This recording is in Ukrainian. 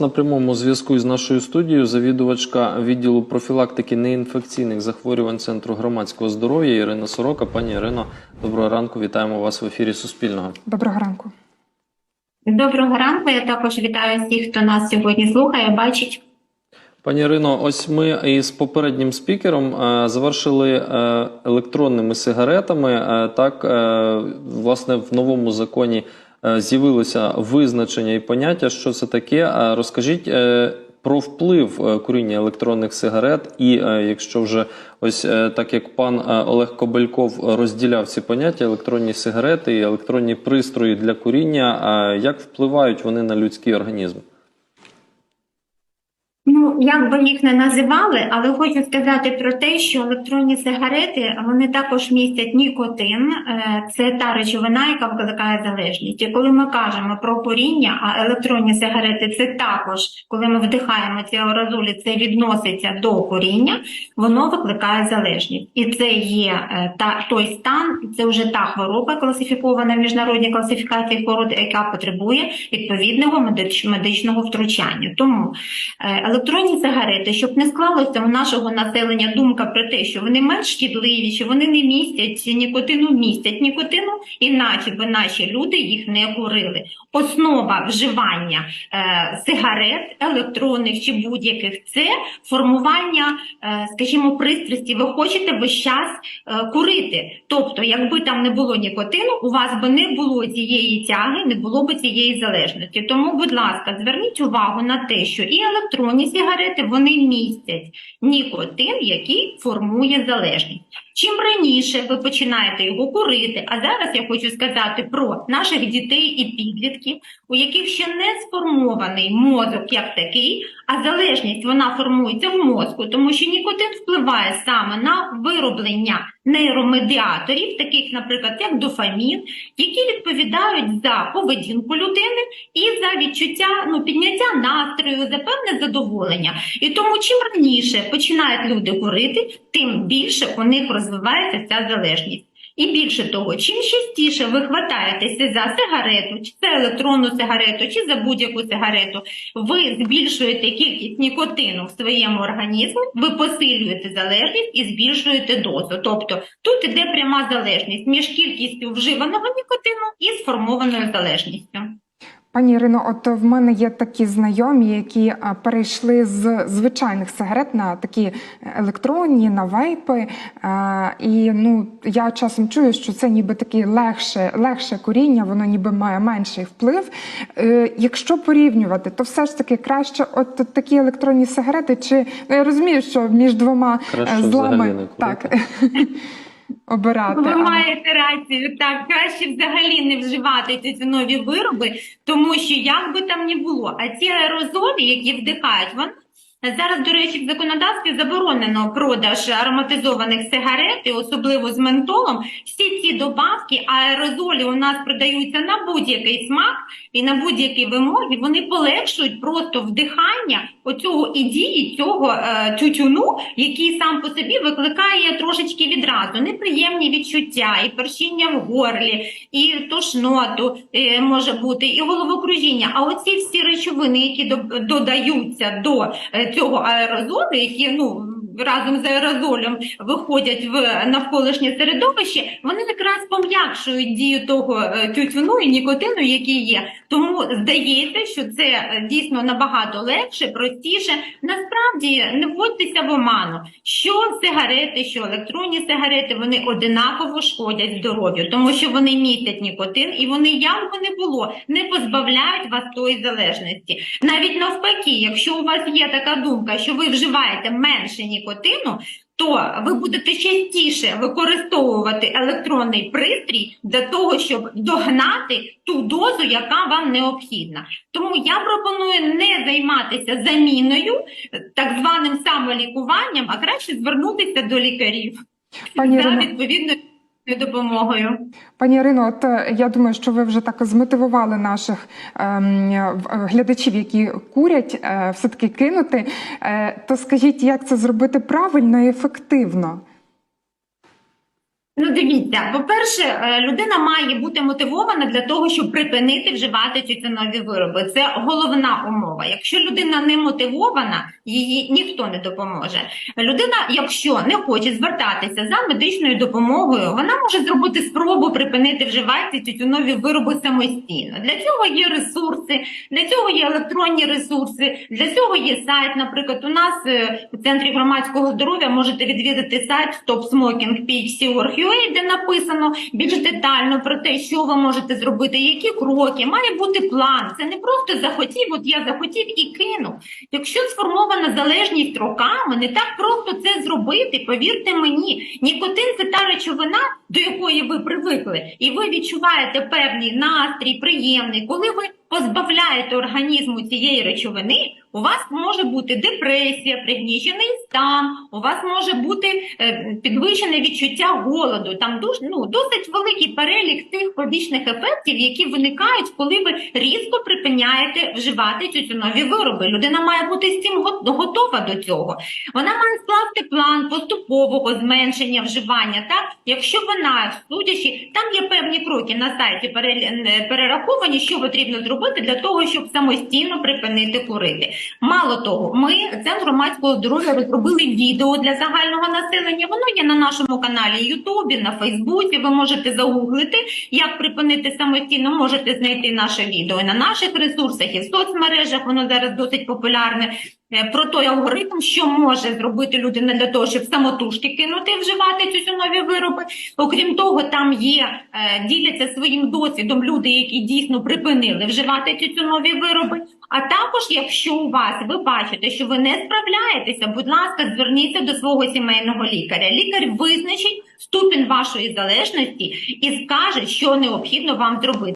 На прямому зв'язку з нашою студією завідувачка відділу профілактики неінфекційних захворювань Центру громадського здоров'я Ірина Сорока. Пані Ірино, доброго ранку. Вітаємо вас в ефірі Суспільного. Доброго ранку. Доброго ранку. Я також вітаю всіх, хто нас сьогодні слухає, бачить. Пані Ірино, ось ми із попереднім спікером е, завершили е, електронними сигаретами. Е, так, власне, в новому законі з'явилося визначення і поняття, що це таке. Е, Розкажіть е, про вплив е, куріння електронних сигарет, і е, якщо вже ось е, так як пан е, Олег Кобельков розділяв ці поняття, електронні сигарети і електронні пристрої для куріння, е, як впливають вони на людський організм? Ну, як би їх не називали, але хочу сказати про те, що електронні сигарети вони також містять нікотин. Е, Це та речовина, яка викликає залежність. І коли ми кажемо про куріння, а електронні сигарети це також, коли ми вдихаємо ці аерозолі, це відноситься до куріння, воно викликає залежність. І це є е, та той стан, це вже та хвороба, класифікована в міжнародній класифікації хвороб, яка потребує відповідного медич- медичного втручання. Тому Е, електронні сигарети, щоб не склалося у нашого населення думка про те, що вони менш шкідливі, що вони не містять нікотину, містять нікотину, іначе би наші люди їх не курили. Основа вживання е, сигарет, електронних чи будь-яких це формування, е, скажімо, пристрасті. Ви хочете весь час е, курити. Тобто, якби там не було нікотину, у вас би не було цієї тяги, не було б цієї залежності. Тому, будь ласка, зверніть увагу на те, що і електронні сигарети вони містять нікотин, який формує залежність. Чим раніше ви починаєте його курити, а зараз я хочу сказати про наших дітей і підлітків, у яких ще не сформований мозок як такий, а залежність вона формується в мозку, тому що нікотин впливає саме на вироблення нейромедіаторів, таких, наприклад, як дофамін, які відповідають за поведінку людини і за відчуття ну, підняття настрою, за певне задоволення. І тому чим раніше починають люди курити, тим більше у них розвивається ця залежність. І більше того, чим частіше ви хватаєтеся за сигарету, чи це електронну сигарету, чи за будь-яку сигарету, ви збільшуєте кількість нікотину в своєму організмі, ви посилюєте залежність і збільшуєте дозу. Тобто тут іде пряма залежність між кількістю вживаного нікотину і сформованою залежністю. Пані Ірино, от в мене є такі знайомі, які перейшли з звичайних сигарет на такі електронні, на вейпи. І ну я часом чую, що це ніби таке легше, легше куріння, воно ніби має менший вплив. Е, якщо порівнювати, то все ж таки краще, от такі електронні сигарети, чи ну я розумію, що між двома Краще е, злами не курити. так обирати. Ви маєте рацію, так краще взагалі не вживати ці ці нові вироби, тому що як би там не було, а ці аерозолі, які вдихають, вони зараз, до речі, в законодавстві заборонено продаж ароматизованих сигарет, і особливо з ментолом. Всі ці добавки, аерозолі у нас продаються на будь-який смак і на будь-які вимоги. Вони полегшують просто вдихання оцього і дії цього е, тютюну, який сам по собі викликає трошечки відразу неприємні відчуття, і першіння в горлі, і тошноту е, може бути, і головокружіння. А оці всі речовини, які до- додаються до е, цього аерозолу, які ну. Разом з аерозолем виходять в навколишнє середовище, вони якраз пом'якшують дію того е, тютюну і нікотину, який є. Тому здається, що це е, дійсно набагато легше, простіше. Насправді не вводьтеся в оману. Що сигарети, що електронні сигарети, вони одинаково шкодять здоров'ю, тому що вони містять нікотин, і вони, би не було, не позбавляють вас тої залежності. Навіть навпаки, якщо у вас є така думка, що ви вживаєте менше нікотину. То ви будете частіше використовувати електронний пристрій для того, щоб догнати ту дозу, яка вам необхідна. Тому я пропоную не займатися заміною, так званим самолікуванням, а краще звернутися до лікарів. Пані за відповідною допомогою. Пані Ірино, от е, я думаю, що ви вже так змотивували наших ем, е, глядачів, які курять, е, все-таки кинути. Е, то скажіть, як це зробити правильно і ефективно? Ну, дивіться, по-перше, е, людина має бути мотивована для того, щоб припинити вживати тютюнові вироби. Це головна умова. Якщо людина не мотивована, їй ніхто не допоможе. Людина, якщо не хоче звертатися за медичною допомогою, вона може зробити спробу припинити вживати тютюнові вироби самостійно. Для цього є ресурси, для цього є електронні ресурси, для цього є сайт. Наприклад, у нас е, в центрі громадського здоров'я можете відвідати сайт stopsmokingphc.org.ua, де написано більш детально про те, що ви можете зробити, які кроки, має бути план. Це не просто захотів, от я захотів і кинув. Якщо сформована залежність роками, не так просто це зробити. Повірте мені, нікотин це та речовина, до якої ви привикли, і ви відчуваєте певний настрій, приємний, коли ви позбавляєте організму цієї речовини, у вас може бути депресія, пригнічений стан, у вас може бути е, підвищене відчуття голоду. Там дуже ну досить великий перелік тих побічних ефектів, які виникають, коли ви різко припиняєте вживати тютюнові вироби. Людина має бути з цим готова до цього. Вона має скласти план поступового зменшення вживання. Так, якщо вона судячи, там є певні кроки на сайті е, перераховані, що потрібно зробити для того, щоб самостійно припинити курити. Мало того, ми центр громадського здоров'я розробили відео для загального населення. Воно є на нашому каналі Ютубі, на Фейсбуці. Ви можете загуглити, як припинити самостійно. Можете знайти наше відео і на наших ресурсах і в соцмережах. Воно зараз досить популярне. Е, Про той алгоритм, що може зробити людина для того, щоб самотужки кинути вживати тютюнові вироби. Окрім того, там є е, діляться своїм досвідом люди, які дійсно припинили вживати тютюнові вироби. А також, якщо у вас ви бачите, що ви не справляєтеся, будь ласка, зверніться до свого сімейного лікаря. Лікар визначить ступінь вашої залежності і скаже, що необхідно вам зробити.